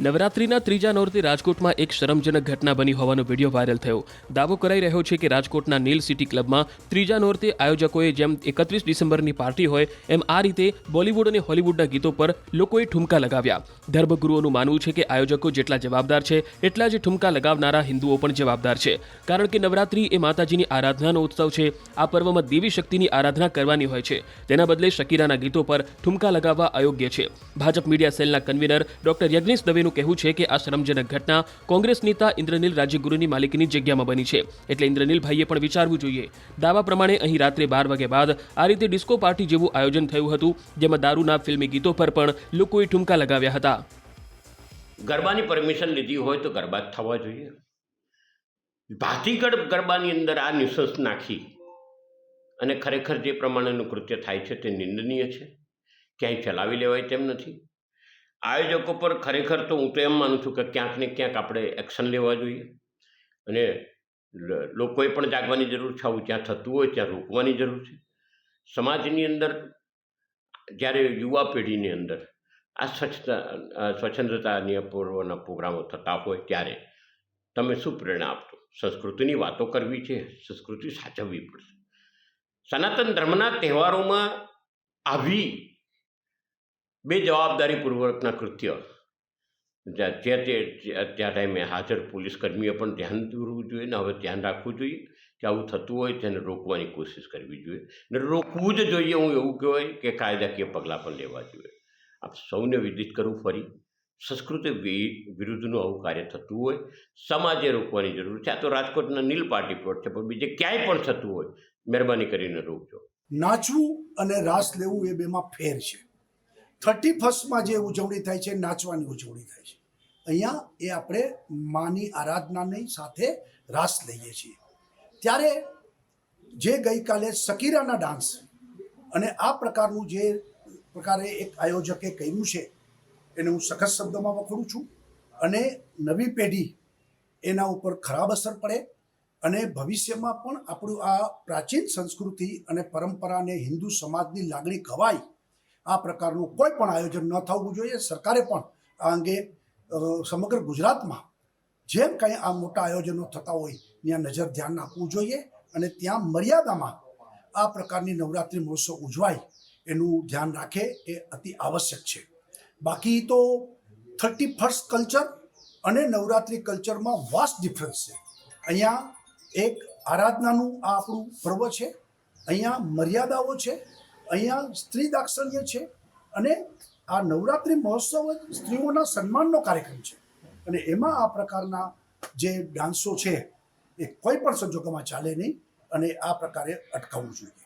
નવરાત્રીના ત્રીજા નોરતે રાજકોટમાં એક શરમજનક ઘટના બની હોવાનો વીડિયો વાયરલ થયો. દાવો કરાઈ રહ્યો છે કે રાજકોટના નીલ સિટી ક્લબમાં ત્રીજા નોરતે આયોજકોએ જેમ એકત્રીસ ડિસેમ્બરની પાર્ટી હોય, એમ આ રીતે બોલિવૂડ અને હોલિવૂડના ગીતો પર લોકોએ ઠુમકા લગાવ્યા. ધર્મગુરુઓનું માનવું છે કે આયોજકો જેટલા જવાબદાર છે, એટલા જ ઠુમકા લગાવનારા હિન્દુઓ પણ જવાબદાર છે. કારણ કે નવરાત્રી એ માતાજીની આરાધનાનો ઉત્સવ છે, આ પર્વમાં દેવી શક્તિની આરાધના કરવાની હોય છે. તેના બદલે શકીરાના ગીતો પર ઠુમકા લગાવવા અયોગ્ય છે. ભાજપ મીડિયા સેલના કન્વીનર ડોક્ટર યજ્ઞેશ દવેનું કહેવું છે કે આ શરમજનક ઘટના કોંગ્રેસ નેતા ઇન્દ્રનીલ રાજ્યગુરુની માલિકીની જગ્યામાં બની છે. એટલે ઇન્દ્રનીલભાઈએ પણ વિચારવું જોઈએ. દાવા પ્રમાણે અહીં રાત્રે બાર વાગ્યા બાદ આ રીતે ડિસ્કો પાર્ટી જેવું આયોજન થયું હતું, જેમાં દારૂના ફિલ્મી ગીતો પર પણ લોકોએ ઠુમકા લગાવ્યા હતા. ગરબાની પરમિશન લીધી હોય તો ગરબા જ થવા જોઈએ. ભાતીગઢ ગરબાની અંદર આ નિશંસ નાખી અને ખરેખર જે પ્રમાણેનું કૃત્ય થાય છે તે નિંદનીય છે. ક્યાંય ચલાવી લેવાય તેમ નથી. આયોજકો પર ખરેખર તો હું તો એમ માનું છું કે ક્યાંક ને ક્યાંક આપણે એક્શન લેવા જોઈએ. અને લોકોએ પણ જાગવાની જરૂર છે, આવું જ્યાં થતું હોય ત્યાં રોકવાની જરૂર છે. સમાજની અંદર જ્યારે યુવા પેઢીની અંદર આ સ્વચ્છતા સ્વચ્છંદતાની પૂર્વના પ્રોગ્રામો થતા હોય ત્યારે તમે શું પ્રેરણા આપશો? સંસ્કૃતિની વાતો કરવી છે, સંસ્કૃતિ સાચવવી પડશે. સનાતન ધર્મના તહેવારોમાં આવી બે જવાબદારીપૂર્વકના કૃત્ય. જે તે ત્યાં ટાઈમે હાજર પોલીસ કર્મીઓ પણ ધ્યાન દોરવું જોઈએ ને હવે ધ્યાન રાખવું જોઈએ કે આવું થતું હોય તેને રોકવાની કોશિશ કરવી જોઈએ. ને રોકવું જ જોઈએ હું એવું કહેવાય કે કાયદાકીય પગલાં પણ લેવા જોઈએ. આપ સૌને વિદિત કરવું ફરી. સંસ્કૃતિ વિરુદ્ધનું આવું કાર્ય થતું હોય, સમાજે રોકવાની જરૂર છે. આ તો રાજકોટના નીલ પાર્ટી પ્લોટ છે, પણ બીજે ક્યાંય પણ થતું હોય, મહેરબાની કરીને રોકજો. નાચવું અને રાસ લેવું એ બેમાં ફેર છે. થર્ટી ફર્સ્ટમાં જે ઉજવણી થાય છે, નાચવાની ઉજવણી થાય છે. અહીંયા એ આપણે માની આરાધનાની સાથે રાસ લઈએ છીએ. ત્યારે જે ગઈકાલે શકીરાના ડાન્સ અને આ પ્રકારનું જે પ્રકારે એક આયોજકે કહ્યું છે, એને હું સખત શબ્દોમાં વખોડું છું અને નવી પેઢી એના ઉપર ખરાબ અસર પડે અને ભવિષ્યમાં પણ આપણું આ પ્રાચીન સંસ્કૃતિ અને પરંપરાને હિન્દુ સમાજની લાગણી ખવાય આ પ્રકારનું કોઈ પણ આયોજન ન થવું જોઈએ. સરકારે પણ આ અંગે સમગ્ર ગુજરાતમાં જેમ કંઈ આ મોટા આયોજનો થતા હોય, ત્યાં નજર ધ્યાન આપવું જોઈએ અને ત્યાં મર્યાદામાં આ પ્રકારની નવરાત્રિ મહોત્સવ ઉજવાય એનું ધ્યાન રાખે એ અતિ આવશ્યક છે. બાકી તો થર્ટી ફર્સ્ટ કલ્ચર અને નવરાત્રિ કલ્ચરમાં વાસ્ટ ડિફરન્સ છે. અહીંયા એક આરાધનાનું આ આપણું પર્વ છે. અહીંયા મર્યાદાઓ છે. અહીંયા સ્ત્રી દાક્ષણ્ય છે અને આ નવરાત્રિ મહોત્સવ સ્ત્રીઓના સન્માનનો કાર્યક્રમ છે. અને એમાં આ પ્રકારના જે ડાન્સો છે એ કોઈ પણ સંજોગોમાં ચાલે નહીં અને આ પ્રકારે અટકાવવું જોઈએ.